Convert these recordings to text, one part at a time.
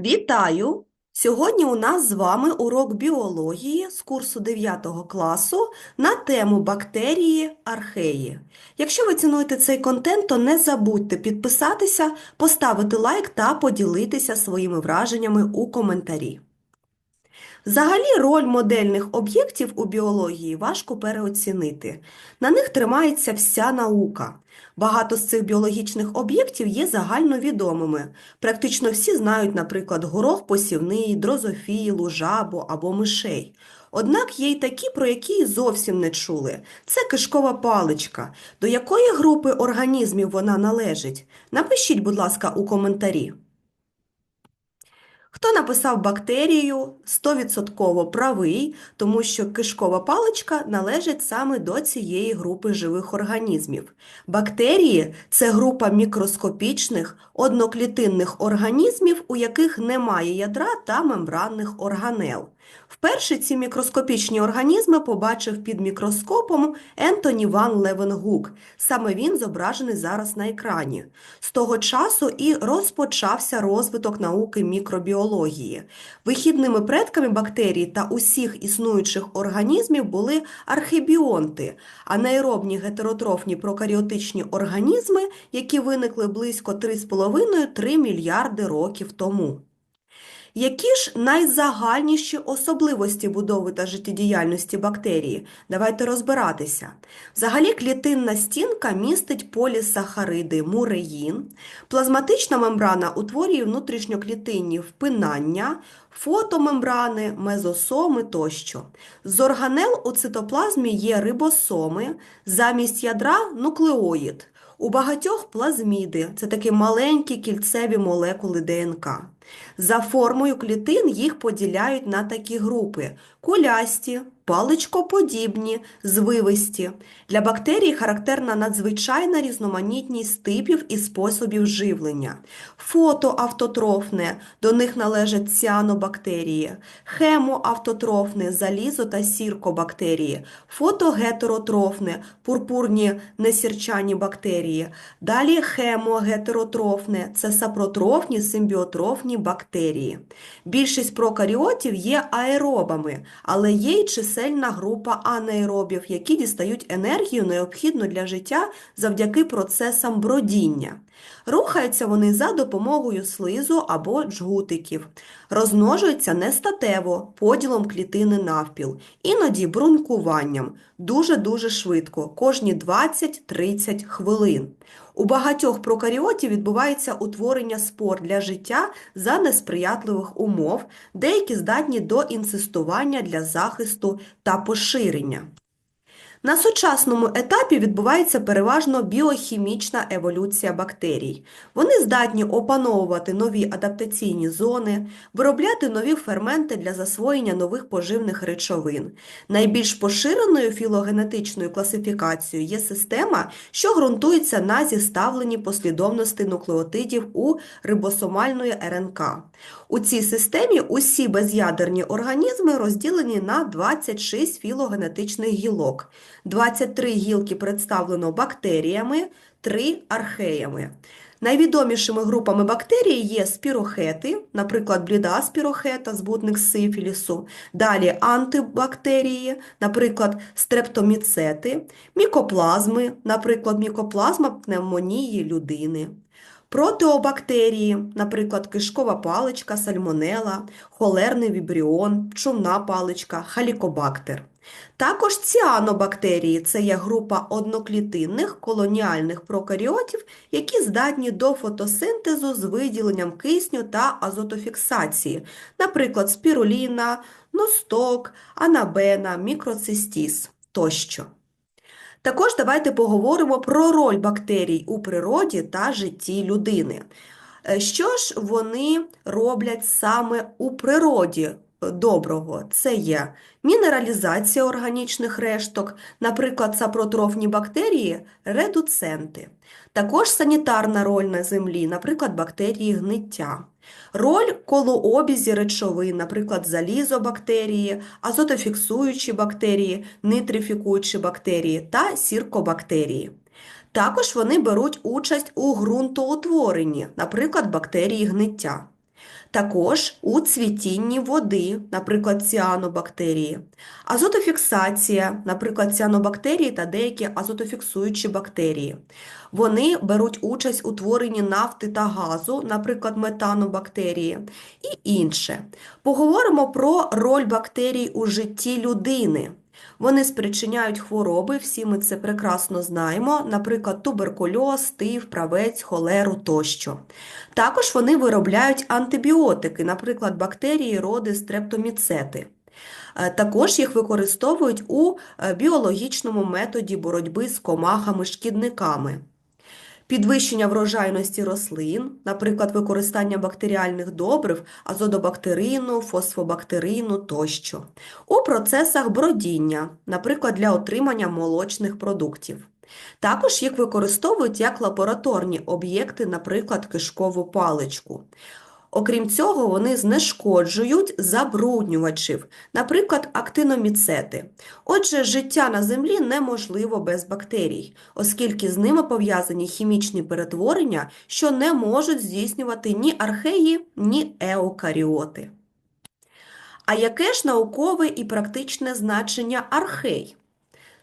Вітаю! Сьогодні у нас з вами урок біології з курсу 9 класу на тему бактерії археї. Якщо ви цінуєте цей контент, то не забудьте підписатися, поставити лайк та поділитися своїми враженнями у коментарі. Взагалі, роль модельних об'єктів у біології важко переоцінити. На них тримається вся наука. Багато з цих біологічних об'єктів є загальновідомими. Практично всі знають, наприклад, горох посівний, дрозофілу, жабу або мишей. Однак є й такі, про які зовсім не чули. Це кишкова паличка. До якої групи організмів вона належить? Напишіть, будь ласка, у коментарі. Хто написав бактерію, 100% правий, тому що кишкова паличка належить саме до цієї групи живих організмів. Бактерії – це група мікроскопічних одноклітинних організмів, у яких немає ядра та мембранних органел. Вперше ці мікроскопічні організми побачив під мікроскопом Ентоні Ван Левенгук. Саме він зображений зараз на екрані. З того часу і розпочався розвиток науки мікробіології. Вихідними предками бактерій та усіх існуючих організмів були архебіонти, анаеробні гетеротрофні прокаріотичні організми, які виникли близько 3,5-3 мільярди років тому. Які ж найзагальніші особливості будови та життєдіяльності бактерії? Давайте розбиратися. Взагалі клітинна стінка містить полісахариди муреїн, плазматична мембрана утворює внутрішньоклітинні впинання, фотомембрани, мезосоми тощо. З органел у цитоплазмі є рибосоми, замість ядра нуклеоїд. У багатьох плазміди це такі маленькі кільцеві молекули ДНК. За формою клітин їх поділяють на такі групи: кулясті, паличкоподібні, звивисті. Для бактерій характерна надзвичайна різноманітність типів і способів живлення. Фотоавтотрофне, до них належать ціанобактерії, хемоавтотрофне, залізо та сіркобактерії, фотогетеротрофне, пурпурні несірчані бактерії. Далі хемогетеротрофне це сапротрофні, симбіотрофні бактерії. Більшість прокаріотів є аеробами, але є й чисельна група анаеробів, які дістають енергію, необхідну для життя завдяки процесам бродіння. Рухаються вони за допомогою слизу або джгутиків. Розмножуються нестатево, поділом клітини навпіл, іноді брунькуванням, дуже-дуже швидко, кожні 20-30 хвилин. У багатьох прокаріотів відбувається утворення спор для життя за несприятливих умов, деякі здатні до інцестування для захисту та поширення. На сучасному етапі відбувається переважно біохімічна еволюція бактерій. Вони здатні опановувати нові адаптаційні зони, виробляти нові ферменти для засвоєння нових поживних речовин. Найбільш поширеною філогенетичною класифікацією є система, що ґрунтується на зіставленні послідовності нуклеотидів у рибосомальної РНК. У цій системі усі без'ядерні організми розділені на 26 філогенетичних гілок. 23 гілки представлено бактеріями, 3 археями. Найвідомішими групами бактерій є спірохети, наприклад, бліда спірохета, збутник сифілісу, далі антибактерії, наприклад, стрептоміцети, мікоплазми, наприклад, мікоплазма пневмонії людини. Протеобактерії, наприклад, кишкова паличка, сальмонела, холерний вібріон, чумна паличка, халікобактер. Також ціанобактерії це є група одноклітинних колоніальних прокаріотів, які здатні до фотосинтезу з виділенням кисню та азотофіксації, наприклад, спіруліна, носток, анабена, мікроцистіс тощо. Також давайте поговоримо про роль бактерій у природі та житті людини. Е, Що ж вони роблять саме у природі доброго? Це є мінералізація органічних решток, наприклад, сапротрофні бактерії – редуценти. Також санітарна роль на землі, наприклад, бактерії гниття. Роль колообізі речовин, наприклад, залізобактерії, азотофіксуючі бактерії, нитрифікуючі бактерії та сіркобактерії. Також вони беруть участь у ґрунтоутворенні, наприклад, бактерії гниття. Також у цвітінні води, наприклад, ціанобактерії, азотофіксація, наприклад, ціанобактерії та деякі азотофіксуючі бактерії. Вони беруть участь у творенні нафти та газу, наприклад, метанобактерії, і інше. Поговоримо про роль бактерій у житті людини. Вони спричиняють хвороби, всі ми це прекрасно знаємо, наприклад, туберкульоз, тиф, правець, холеру тощо. Також вони виробляють антибіотики, наприклад, бактерії роди стрептоміцети. Е, Також їх використовують у е, біологічному методі боротьби з комахами-шкідниками. Підвищення врожайності рослин, наприклад, використання бактеріальних добрив, азодобактерину, фосфобактерину тощо. У процесах бродіння, наприклад, для отримання молочних продуктів. Також їх використовують як лабораторні об'єкти, наприклад, кишкову паличку. Окрім цього, вони знешкоджують забруднювачів, наприклад, актиноміцети. Отже, життя на землі неможливо без бактерій, оскільки з ними пов'язані хімічні перетворення, що не можуть здійснювати ні археї, ні еукаріоти. А яке ж наукове і практичне значення архей?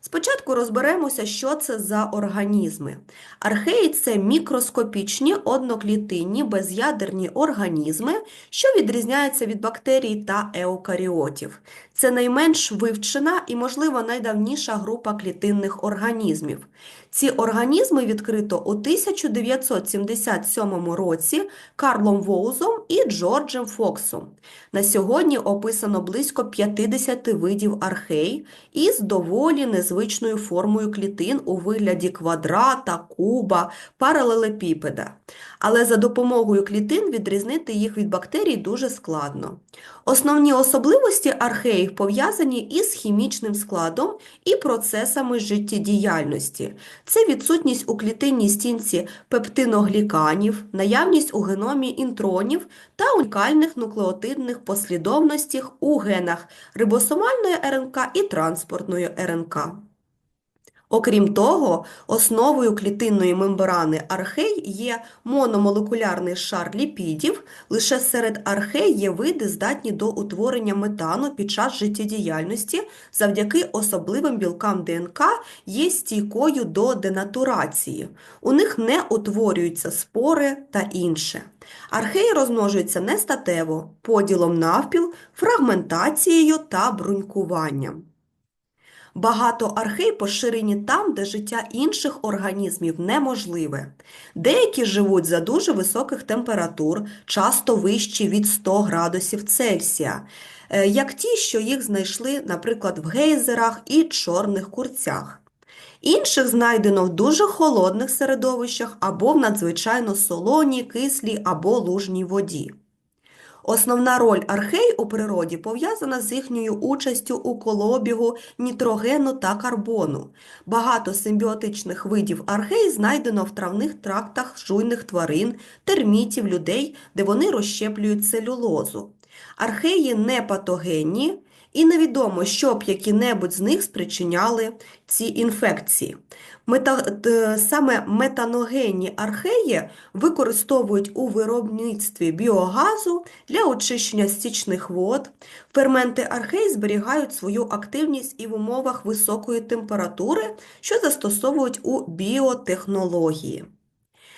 Спочатку розберемося, що це за організми. Археї – це мікроскопічні одноклітинні без'ядерні організми, що відрізняються від бактерій та еукаріотів. Це найменш вивчена і, можливо, найдавніша група клітинних організмів. Ці організми відкрито у 1977 році Карлом Воузом і Джорджем Фоксом. На сьогодні описано близько 50 видів архей із доволі незвичною формою клітин у вигляді квадрата, куба, паралелепіпеда. Але за допомогою клітин відрізнити їх від бактерій дуже складно. Основні особливості археїв пов'язані із хімічним складом і процесами життєдіяльності. Це відсутність у клітинній стінці пептиногліканів, наявність у геномі інтронів та унікальних нуклеотидних послідовностях у генах рибосомальної РНК і транспортної РНК. Окрім того, основою клітинної мембрани архей є мономолекулярний шар ліпідів. Лише серед архей є види, здатні до утворення метану під час життєдіяльності, завдяки особливим білкам ДНК є стійкою до денатурації. У них не утворюються спори та інше. Археї розмножуються нестатево, поділом навпіл, фрагментацією та брунькуванням. Багато архей поширені там, де життя інших організмів неможливе. Деякі живуть за дуже високих температур, часто вищі від 100 градусів Цельсія, е, як ті, що їх знайшли, наприклад, в гейзерах і чорних курцях. Інших знайдено в дуже холодних середовищах або в надзвичайно солоній, кислій або лужній воді. Основна роль архей у природі пов'язана з їхньою участю у колобігу нітрогену та карбону. Багато симбіотичних видів архей знайдено в травних трактах жуйних тварин, термітів, людей, де вони розщеплюють целюлозу. Археї не патогенні, і невідомо, що б які-небудь з них спричиняли ці інфекції. Мета... Саме метаногенні археї використовують у виробництві біогазу для очищення стічних вод. Ферменти архей зберігають свою активність і в умовах високої температури, що застосовують у біотехнології.